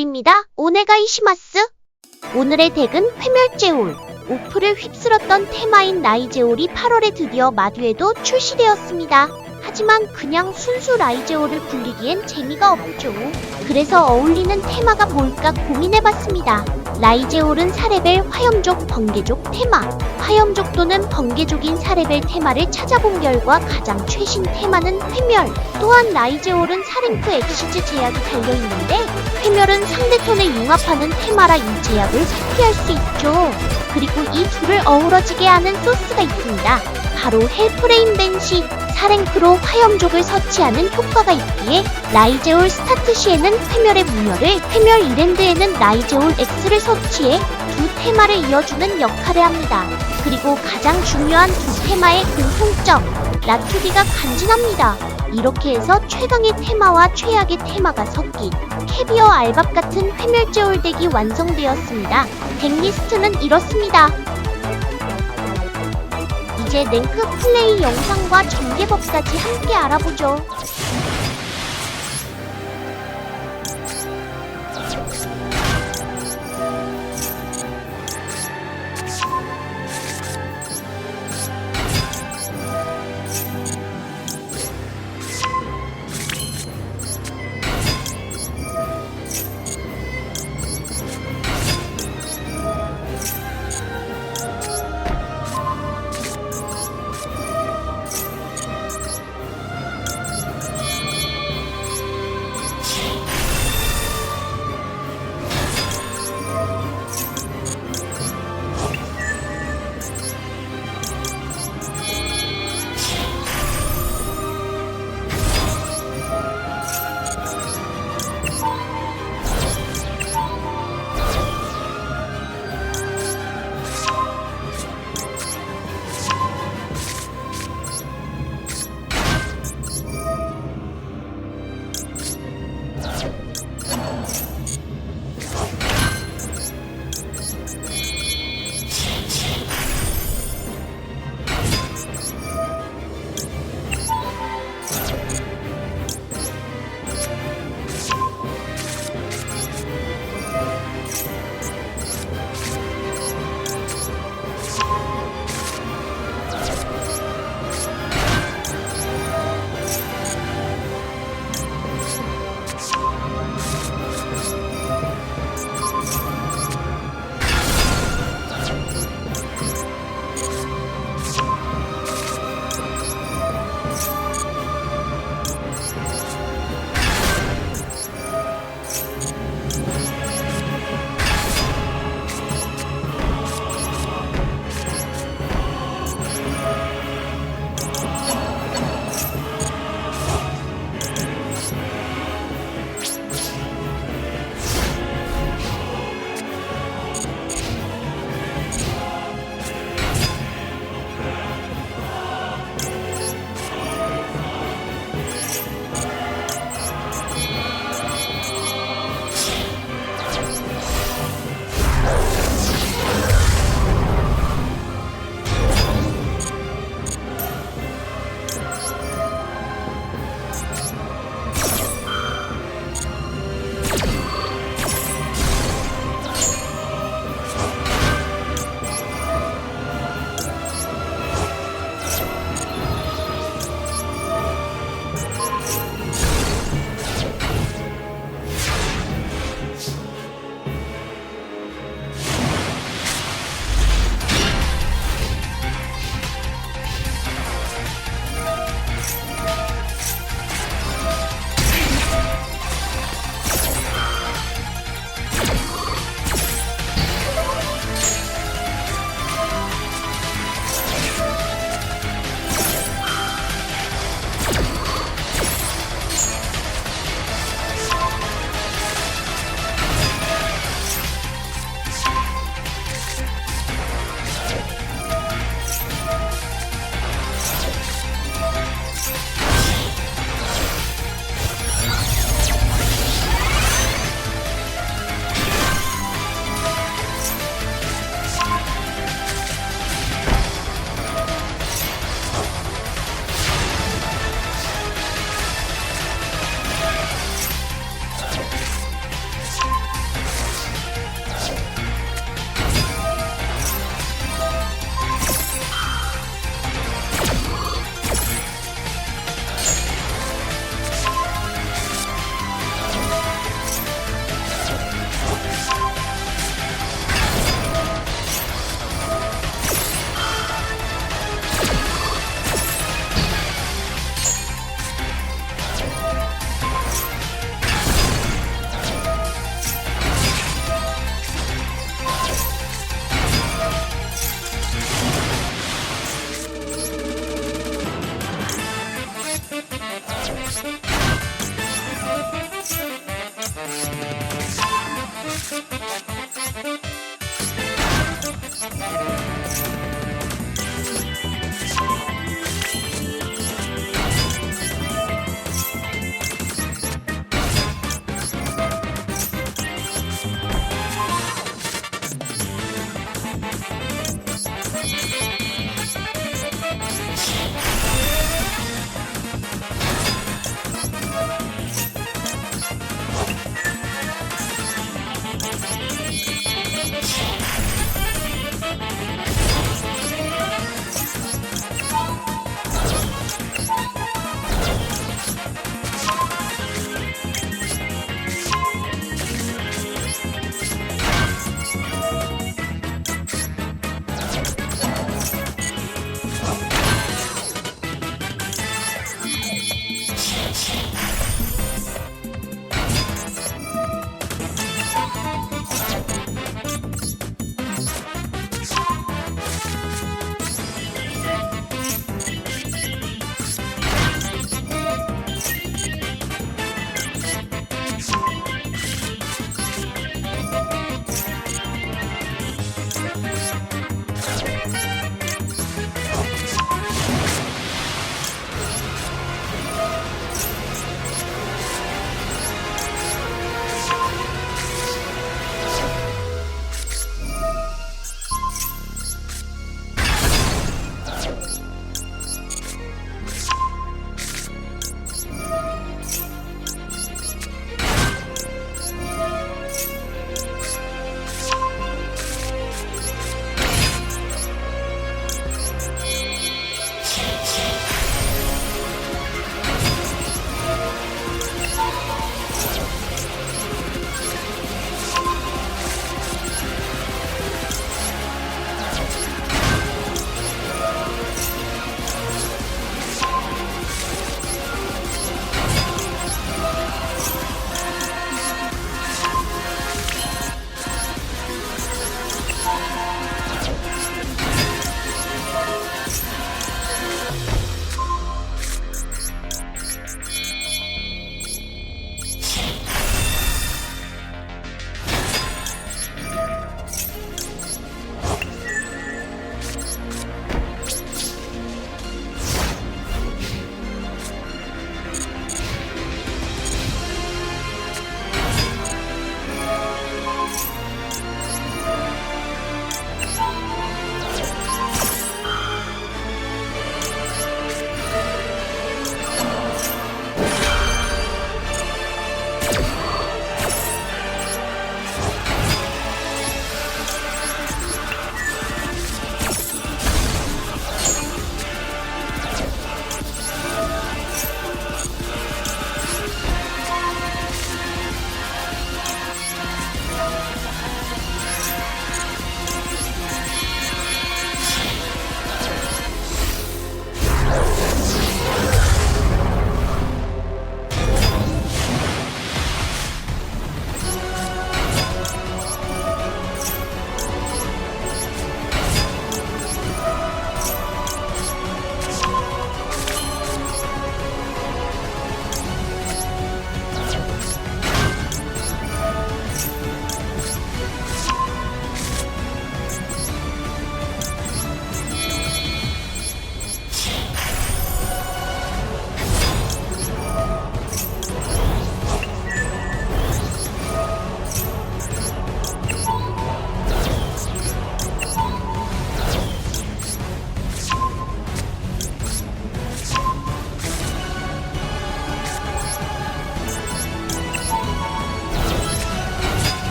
인사드립니다. 오네가 이시마스. 오늘의 덱은 회멸제올. 오프를 휩쓸었던 테마인 라이제올이 8월에 드디어 마듀에도 출시되었습니다. 하지만 그냥 순수 라이제올을 굴리기엔 재미가 없죠. 그래서 어울리는 테마가 뭘까 고민해봤습니다. 라이제올은 사레벨 화염족 번개족 테마, 화염족 또는 번개족인 사레벨 테마를 찾아본 결과 가장 최신 테마는 회멸, 또한 라이제올은 사랭크 엑시즈 제약이 달려있는데 회멸은 상대편에 융합하는 테마라 이 제약을 회피할 수 있죠. 그리고 이 둘을 어우러지게 하는 소스가 있습니다. 바로 헬프레임 벤시, 사랭크로 화염족을 서치하는 효과가 있기에 라이제올 스타트 시에는 회멸의 무녀를, 회멸 이랜드에는 라이제올 X를 서치해 두 테마를 이어주는 역할을 합니다. 그리고 가장 중요한 두 테마의 공통점, 라투디가 간지납니다. 이렇게 해서 최강의 테마와 최악의 테마가 섞인 캐비어 알밥 같은 회멸제올 덱이 완성되었습니다. 덱리스트는 이렇습니다. 이제 랭크 플레이 영상과 전개법까지 함께 알아보죠.